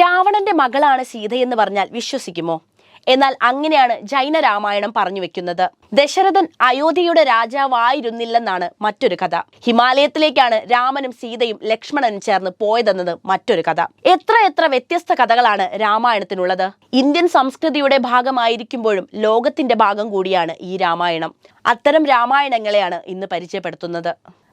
രാവണന്റെ മകളാണ് സീതയെന്ന് പറഞ്ഞാൽ വിശ്വസിക്കുമോ? എന്നാൽ അങ്ങനെയാണ് ജൈന രാമായണം പറഞ്ഞു വെക്കുന്നത്. ദശരഥൻ അയോധ്യയുടെ രാജാവായിരുന്നില്ലെന്നാണ് മറ്റൊരു കഥ. ഹിമാലയത്തിലേക്കാണ് രാമനും സീതയും ലക്ഷ്മണനും ചേർന്ന് പോയതെന്നത് മറ്റൊരു കഥ. എത്ര എത്ര വ്യത്യസ്ത കഥകളാണ് രാമായണത്തിനുള്ളത്. ഇന്ത്യൻ സംസ്കൃതിയുടെ ഭാഗമായിരിക്കുമ്പോഴും ലോകത്തിന്റെ ഭാഗം കൂടിയാണ് ഈ രാമായണം. അത്തരം രാമായണങ്ങളെയാണ് ഇന്ന് പരിചയപ്പെടുത്തുന്നത്.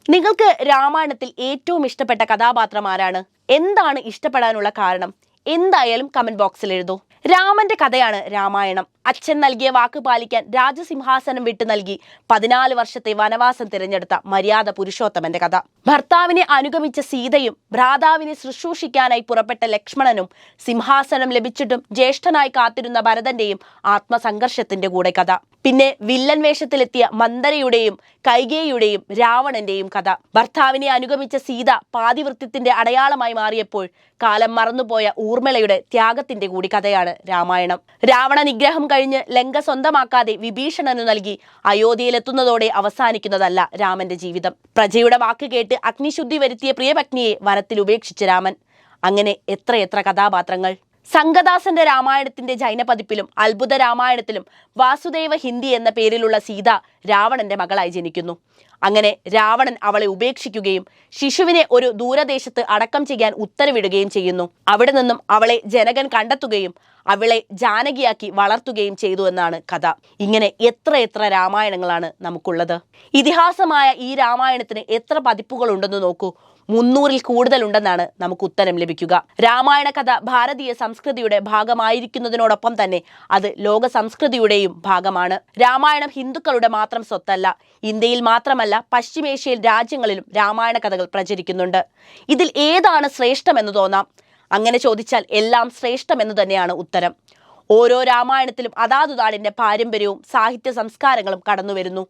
നിങ്ങൾക്ക് രാമായണത്തിൽ ഏറ്റവും ഇഷ്ടപ്പെട്ട കഥാപാത്രം ആരാണ്? എന്താണ് ഇഷ്ടപ്പെടാനുള്ള കാരണം? എന്തായാലും കമന്റ് ബോക്സിൽ എഴുതൂ. രാമന്റെ കഥയാണ് രാമായണം. അച്ഛൻ നൽകിയ വാക്ക് പാലിക്കാൻ രാജസിംഹാസനം വിട്ടു നൽകി പതിനാല് വർഷത്തെ വനവാസം തിരഞ്ഞെടുത്ത മര്യാദ പുരുഷോത്തമന്റെ കഥ. ഭർത്താവിനെ അനുഗമിച്ച സീതയും ഭ്രാതാവിനെ ശുശ്രൂഷിക്കാനായി പുറപ്പെട്ട ലക്ഷ്മണനും സിംഹാസനം ലഭിച്ചിട്ടും ജ്യേഷ്ഠനായി കാത്തിരുന്ന ഭരതന്റെയും ആത്മസംഘർഷത്തിന്റെ കൂടെ കഥ. പിന്നെ വില്ലൻ വേഷത്തിലെത്തിയ മന്ദരയുടെയും കൈകേയുടെയും രാവണന്റെയും കഥ. ഭർത്താവിനെ അനുഗമിച്ച സീത പാതിവൃത്യത്തിന്റെ അടയാളമായി മാറിയപ്പോൾ കാലം മറന്നുപോയ ഊർമിളയുടെ ത്യാഗത്തിന്റെ കൂടി കഥയാണ് രാമായണം. രാവണ നിഗ്രഹം കഴിഞ്ഞ് ലങ്ക സ്വന്തമാക്കാതെ വിഭീഷണനു നൽകി അയോധ്യയിലെത്തുന്നതോടെ അവസാനിക്കുന്നതല്ല രാമന്റെ ജീവിതം. പ്രജയുടെ വാക്ക് കേട്ട് അഗ്നിശുദ്ധി വരുത്തിയ പ്രിയപത്നിയെ വനത്തിൽ ഉപേക്ഷിച്ച രാമൻ. അങ്ങനെ എത്രയെത്ര കഥാപാത്രങ്ങൾ. സംഘദാസന്റെ രാമായണത്തിന്റെ ജൈന പതിപ്പിലും അത്ഭുത രാമായണത്തിലും വാസുദേവ ഹിന്ദി എന്ന പേരിലുള്ള സീത രാവണന്റെ മകളായി ജനിക്കുന്നു. അങ്ങനെ രാവണൻ അവളെ ഉപേക്ഷിക്കുകയും ശിശുവിനെ ഒരു ദൂരദേശത്ത് അടക്കം ചെയ്യാൻ ഉത്തരവിടുകയും ചെയ്യുന്നു. അവിടെ നിന്നും അവളെ ജനകൻ കണ്ടെത്തുകയും അവളെ ജാനകിയാക്കി വളർത്തുകയും ചെയ്തു എന്നാണ് കഥ. ഇങ്ങനെ എത്ര എത്ര രാമായണങ്ങളാണ് നമുക്കുള്ളത്. ഇതിഹാസമായ ഈ രാമായണത്തിന് എത്ര പതിപ്പുകൾ ഉണ്ടെന്ന് നോക്കൂ. മുന്നൂറിൽ കൂടുതലുണ്ടെന്നാണ് നമുക്ക് ഉത്തരം ലഭിക്കുക. രാമായണ കഥ ഭാരതീയ സംസ്കൃതിയുടെ ഭാഗമായിരിക്കുന്നതിനോടൊപ്പം തന്നെ അത് ലോക സംസ്കൃതിയുടെയും ഭാഗമാണ്. രാമായണം ഹിന്ദുക്കളുടെ മാത്രം സ്വത്തല്ല ഇന്ത്യയിൽ മാത്രമല്ല പശ്ചിമേഷ്യയിൽ രാജ്യങ്ങളിലും രാമായണ കഥകൾ പ്രചരിക്കുന്നുണ്ട്. ഇതിൽ ഏതാണ് ശ്രേഷ്ഠമെന്ന് തോന്നാം? അങ്ങനെ ചോദിച്ചാൽ എല്ലാം ശ്രേഷ്ഠമെന്ന് തന്നെയാണ് ഉത്തരം. ഓരോ രാമായണത്തിലും അതാതു നാടിന്റെ പാരമ്പര്യവും സാഹിത്യ സംസ്കാരങ്ങളും കടന്നു വരുന്നു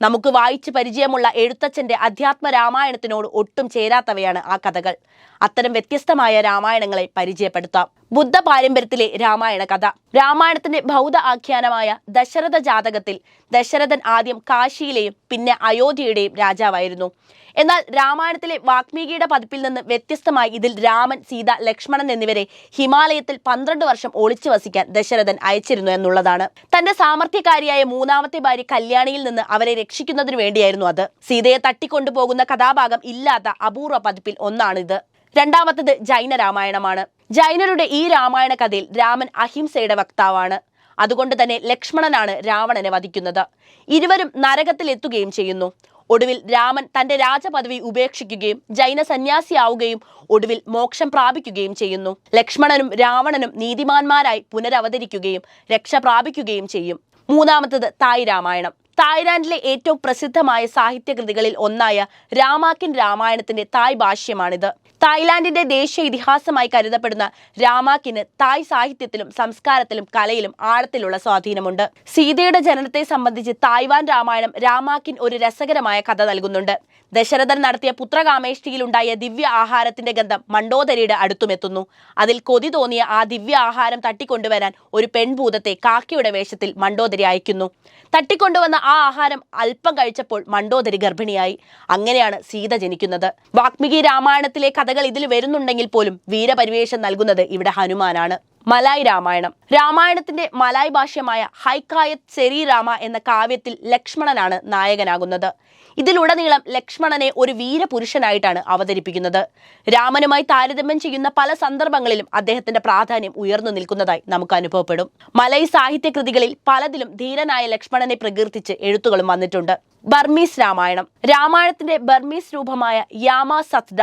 നമുക്ക് വായിച്ച് പരിചയമുള്ള എഴുത്തച്ഛന്റെ അധ്യാത്മ രാമായണത്തിനോട് ഒട്ടും ചേരാത്തവയാണ് ആ കഥകൾ. അത്തരം വ്യത്യസ്തമായ രാമായണങ്ങളെ പരിചയപ്പെടുത്താം. ബുദ്ധ പാരമ്പര്യത്തിലെ രാമായണ കഥ. രാമായണത്തിന്റെ ബൗദ്ധ ആഖ്യാനമായ ദശരഥ ജാതകത്തിൽ ദശരഥൻ ആദ്യം കാശിയിലെയും പിന്നെ അയോധ്യയുടെയും രാജാവായിരുന്നു. എന്നാൽ രാമായണത്തിലെ വാൽമീകിയുടെ പതിപ്പിൽ നിന്ന് വ്യത്യസ്തമായി ഇതിൽ രാമൻ സീത ലക്ഷ്മണൻ എന്നിവരെ ഹിമാലയത്തിൽ പന്ത്രണ്ട് വർഷം ഒളിച്ചു വസിക്കാൻ ദശരഥൻ അയച്ചിരുന്നു എന്നുള്ളതാണ്. തന്റെ സാമർഥ്യക്കാരിയായ മൂന്നാമത്തെ ഭാര്യ കല്യാണിയിൽ നിന്ന് അവരെ രക്ഷിക്കുന്നതിനു വേണ്ടിയായിരുന്നു അത്. സീതയെ തട്ടിക്കൊണ്ടുപോകുന്ന കഥാഭാഗം ഇല്ലാത്ത അപൂർവ പതിപ്പിൽ ഒന്നാണിത്. രണ്ടാമത്തത് ജൈന രാമായണമാണ്. ജൈനരുടെ ഈ രാമായണ കഥയിൽ രാമൻ അഹിംസയുടെ വക്താവാണ്. അതുകൊണ്ട് തന്നെ ലക്ഷ്മണനാണ് രാവണനെ വധിക്കുന്നത്. ഇരുവരും നരകത്തിൽ എത്തുകയും ചെയ്യുന്നു. ഒടുവിൽ രാമൻ തന്റെ രാജപദവി ഉപേക്ഷിക്കുകയും ജൈന സന്യാസിയാവുകയും ഒടുവിൽ മോക്ഷം പ്രാപിക്കുകയും ചെയ്യുന്നു. ലക്ഷ്മണനും രാവണനും നീതിമാന്മാരായി പുനരവതരിക്കുകയും രക്ഷ പ്രാപിക്കുകയും ചെയ്യും. മൂന്നാമത്തത് തായ് രാമായണം. തായ്ലാൻഡിലെ ഏറ്റവും പ്രസിദ്ധമായ സാഹിത്യകൃതികളിൽ ഒന്നായ രാമാക്കിൻ രാമായണത്തിന്റെ തായ് ഭാഷ്യമാണിത്. തായ്ലാന്റിന്റെ ദേശീയ ഇതിഹാസമായി കരുതപ്പെടുന്ന രാമാക്കിന് തായ് സാഹിത്യത്തിലും സംസ്കാരത്തിലും കലയിലും ആഴത്തിലുള്ള സ്വാധീനമുണ്ട്. സീതയുടെ ജനനത്തെ സംബന്ധിച്ച് തായ്വാൻ രാമായണം രാമാക്കിൻ ഒരു രസകരമായ കഥ നൽകുന്നുണ്ട്. ദശരഥൻ നടത്തിയ പുത്രകാമേഷ്ടിയിലുണ്ടായ ദിവ്യ ആഹാരത്തിന്റെ ഗന്ധം മണ്ടോദരിയുടെ അടുത്തുമെത്തുന്നു അതിൽ കൊതി തോന്നിയ ആ ദിവ്യ ആഹാരം തട്ടിക്കൊണ്ടുവരാൻ ഒരു പെൺഭൂതത്തെ കാക്കിയുടെ വേഷത്തിൽ മണ്ടോദരി അയക്കുന്നു. തട്ടിക്കൊണ്ടുവന്ന ആ ആഹാരം അല്പം കഴിച്ചപ്പോൾ മണ്ടോദരി ഗർഭിണിയായി. അങ്ങനെയാണ് സീത ജനിക്കുന്നത്. വാൽമീകി രാമായണത്തിലെ കഥകൾ ഇതിൽ വരുന്നുണ്ടെങ്കിൽ പോലും വീരപരിവേഷം നൽകുന്നത് ഇവിടെ ഹനുമാനാണ്. മലായ് രാമായണം. രാമായണത്തിന്റെ മലായ് ഭാഷ്യമായ ഹൈക്കായത് സെരി രാമ എന്ന കാവ്യത്തിൽ ലക്ഷ്മണനാണ് നായകനാകുന്നത്. ഇതിലുടനീളം ലക്ഷ്മണനെ ഒരു വീരപുരുഷനായിട്ടാണ് അവതരിപ്പിക്കുന്നത്. രാമനുമായി താരതമ്യം ചെയ്യുന്ന പല സന്ദർഭങ്ങളിലും അദ്ദേഹത്തിന്റെ പ്രാധാന്യം ഉയർന്നു നിൽക്കുന്നതായി നമുക്ക് അനുഭവപ്പെടും. മലയ് സാഹിത്യകൃതികളിൽ പലതിലും ധീരനായ ലക്ഷ്മണനെ പ്രകീർത്തിച്ച് എഴുത്തുകളും വന്നിട്ടുണ്ട്. ബർമീസ് രാമായണം. രാമായണത്തിന്റെ ബർമീസ് രൂപമായ യാമ സത്ഡ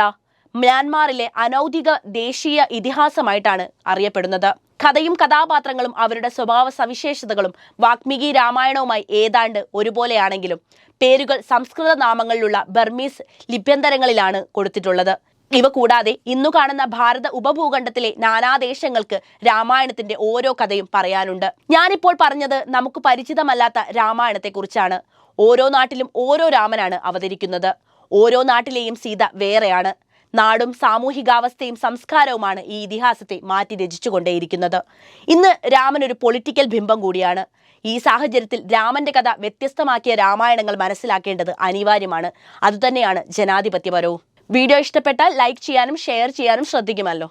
മ്യാൻമാറിലെ അനൗദ്യോഗിക ദേശീയ ഇതിഹാസമായിട്ടാണ് അറിയപ്പെടുന്നത്. കഥയും കഥാപാത്രങ്ങളും അവരുടെ സ്വഭാവ സവിശേഷതകളും വാൽമീകി രാമായണവുമായി ഏതാണ്ട് ഒരുപോലെയാണെങ്കിലും പേരുകൾ സംസ്കൃത നാമങ്ങളിലുള്ള ബർമീസ് ലിപ്യന്തരങ്ങളിലാണ് കൊടുത്തിട്ടുള്ളത്. ഇവ കൂടാതെ ഇന്നു കാണുന്ന ഭാരത ഉപഭൂഖണ്ഡത്തിലെ നാനാദേശങ്ങൾക്ക് രാമായണത്തിന്റെ ഓരോ കഥയും പറയാനുണ്ട്. ഞാനിപ്പോൾ പറഞ്ഞത് നമുക്ക് പരിചിതമല്ലാത്ത രാമായണത്തെക്കുറിച്ചാണ്. ഓരോ നാട്ടിലും ഓരോ രാമനാണ് അവതരിക്കുന്നത്. ഓരോ നാട്ടിലെയും സീത വേറെയാണ്. നാടും സാമൂഹികാവസ്ഥയും സംസ്കാരവുമാണ് ഈ ഇതിഹാസത്തെ മാറ്റി രചിച്ചുകൊണ്ടേയിരിക്കുന്നത്. ഇന്ന് രാമൻ ഒരു പൊളിറ്റിക്കൽ ബിംബം കൂടിയാണ്. ഈ സാഹചര്യത്തിൽ രാമന്റെ കഥ വ്യത്യസ്തമാക്കിയ രാമായണങ്ങൾ മനസ്സിലാക്കേണ്ടത് അനിവാര്യമാണ്. അതുതന്നെയാണ് ജനാധിപത്യപരവും. വീഡിയോ ഇഷ്ടപ്പെട്ടാൽ ലൈക്ക് ചെയ്യാനും ഷെയർ ചെയ്യാനും ശ്രദ്ധിക്കുമല്ലോ.